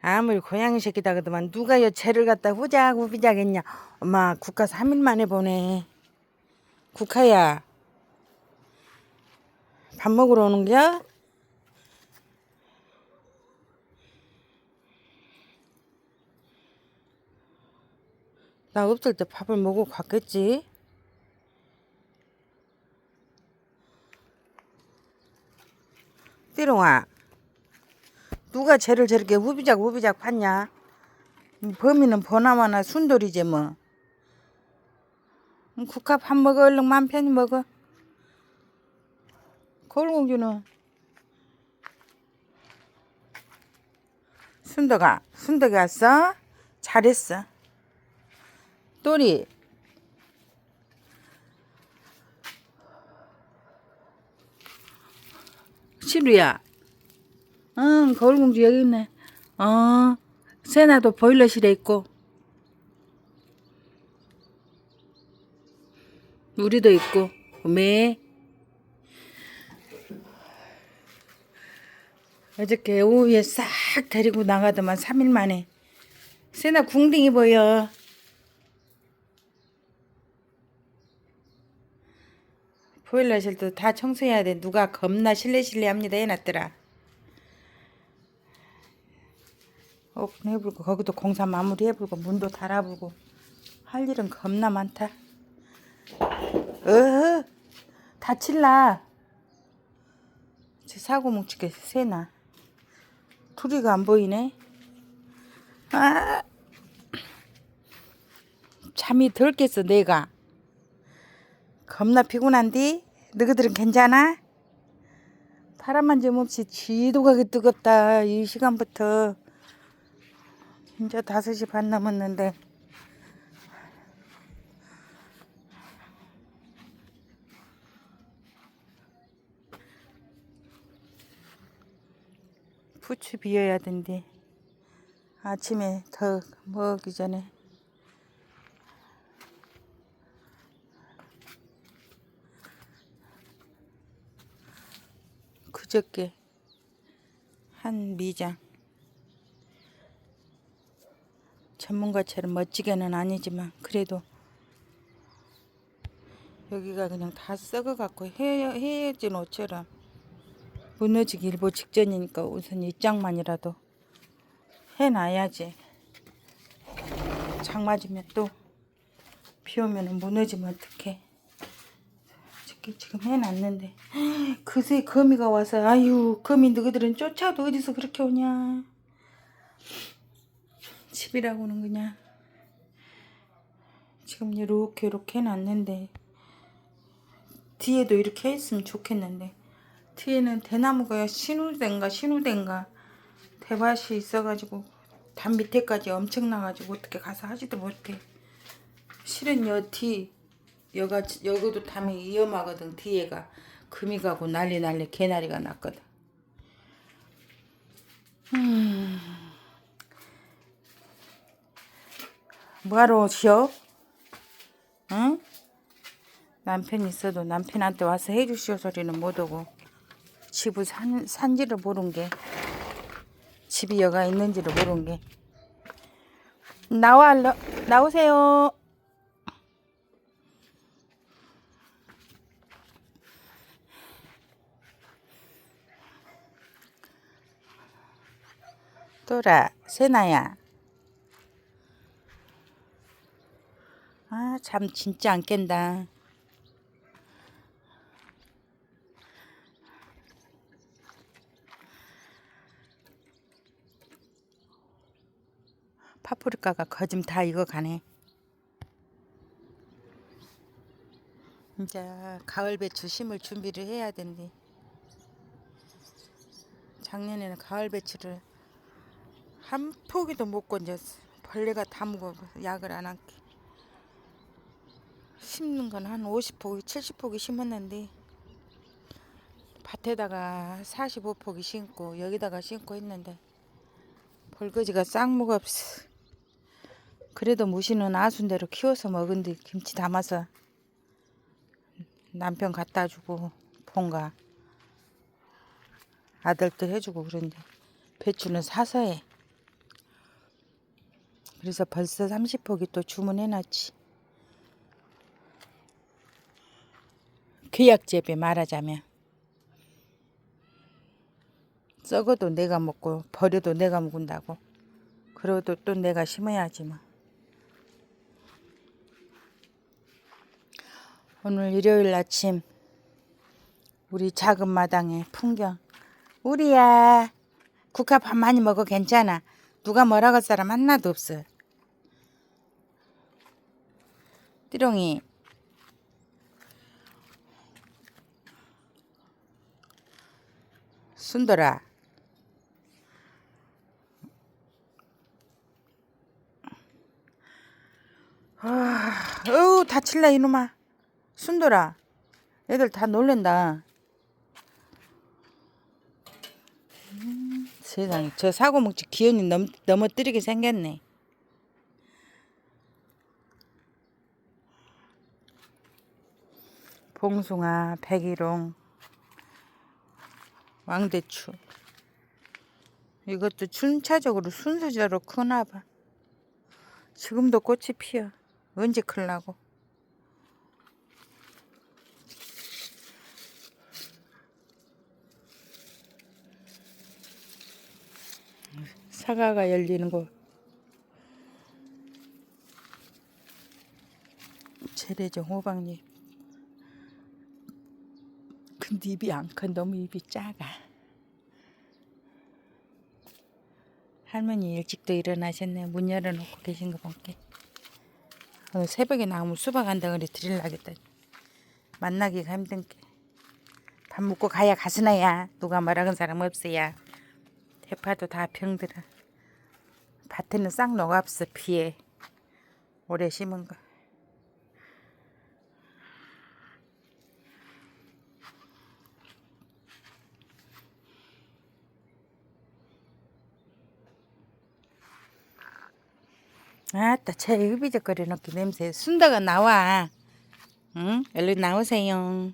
아무리 고양이 새끼다 그더만 누가 여 채를 갖다 후작 후비작 했냐? 엄마 국화 3일 만에 보내. 국화야 밥 먹으러 오는 거야? 나 없을 때 밥을 먹고 갔겠지? 띠롱아 누가 쟤를 저렇게 후비작 후비작 팠냐? 범인은 보나마나 순돌이지 뭐. 음, 국화 밥 먹어 얼른 맘 편히 먹어. 거울공주는 순덕아 순덕이 왔어? 잘했어. 또리 시루야 응, 거울공주 여기 있네. 어, 세나도 보일러실에 있고. 우리도 있고. 매. 어저께 오후에 싹 데리고 나가더만 3일 만에. 세나 궁딩이 보여. 보일러실도 다 청소해야 돼. 누가 겁나 실례실례 합니다. 해놨더라. 오픈 해불고 거기도 공사 마무리 해불고 문도 달아불고 할 일은 겁나 많다. 어 다칠라. 제 사고 뭉치게 새나. 둘이가 안 보이네. 아 잠이 덜 깼어 내가. 겁나 피곤한디? 너희들은 괜찮아? 바람만 좀 없이 쥐도 가게 뜨겁다 이 시간부터. 이제 다섯 시반 넘었는데. 부추 비워야 된대 아침에 더 먹기 전에. 그저께 한 미장 전문가처럼 멋지게는 아니지만 그래도 여기가 그냥 다 썩어갖고 헤어, 헤어진 옷처럼 무너지기 일보 직전이니까 우선 이 장만이라도 해놔야지. 장 맞으면 또 비 오면 무너지면 어떡해. 지금 해놨는데. 그새 거미가 와서 아유 거미 너희들은 쫓아도 어디서 그렇게 오냐 집이라고는 그냥 지금 이렇게 이렇게 해놨는데 뒤에도 이렇게 했으면 좋겠는데 뒤에는 대나무가 신우된가 신우된가 대밭이 있어가지고 담 밑에까지 엄청나가지고 어떻게 가서 하지도 못해. 실은 여뒤 여가 여기도 담이 위험하거든 뒤에가. 금이 가고 난리 난리 개나리가 났거든 뭐하러 오시오? 응? 남편 있어도 남편한테 와서 해주시오 소리는 못하고. 집을 산, 산지를 모른 게. 집이 여가 있는지를 모른 게. 나와 나, 나오세요. 또라 세나야 아, 잠 진짜 안 깬다. 파프리카가 거짐 다 익어가네. 이제 가을 배추 심을 준비를 해야 된대. 작년에는 가을 배추를 한 포기도 못 건졌어. 벌레가 다 먹어 약을 안 할게. 심는 건 한 50포기, 70포기 심었는데 밭에다가 45포기 심고 여기다가 심고 했는데 벌거지가 싹무가 없어. 그래도 무시는 아순대로 키워서 먹은데 김치 담아서 남편 갖다 주고 본가 아들들 해주고 그런데 배추는 사서 해. 그래서 벌써 30포기 또 주문해놨지. 귀약재배 말하자면. 썩어도 내가 먹고 버려도 내가 먹는다고. 그래도 또 내가 심어야지 뭐. 오늘 일요일 아침 우리 작은 마당의 풍경. 우리야 국화 밥 많이 먹어 괜찮아. 누가 뭐라고 할 사람 하나도 없어. 띠롱이 순돌아. 아, 어우 다칠라 이놈아. 순돌아. 애들 다 놀랜다. 음, 세상에. 저 사고뭉치 기운이 넘, 넘어뜨리게 생겼네. 봉숭아 백일홍 왕대추. 이것도 순차적으로 순서대로 크나 봐. 지금도 꽃이 피어. 언제 클라고? 사과가 열리는 거. 재래종 호박잎 근데 입이 안 커 너무 입이 작아. 할머니 일찍도 일어나셨네. 문 열어놓고 계신 거 볼게. 오늘 새벽에 나오면 수박 한다 그래 드릴라겠다. 만나기가 힘든 게 밥 먹고 가야 가스나야. 누가 뭐라는 사람 없어야. 대파도 다 병들어. 밭에는 싹 녹았어 비에 오래 심은 거 아따 제 으비적거려 놓기 냄새 순다가 나와. 응? 얼른 나오세요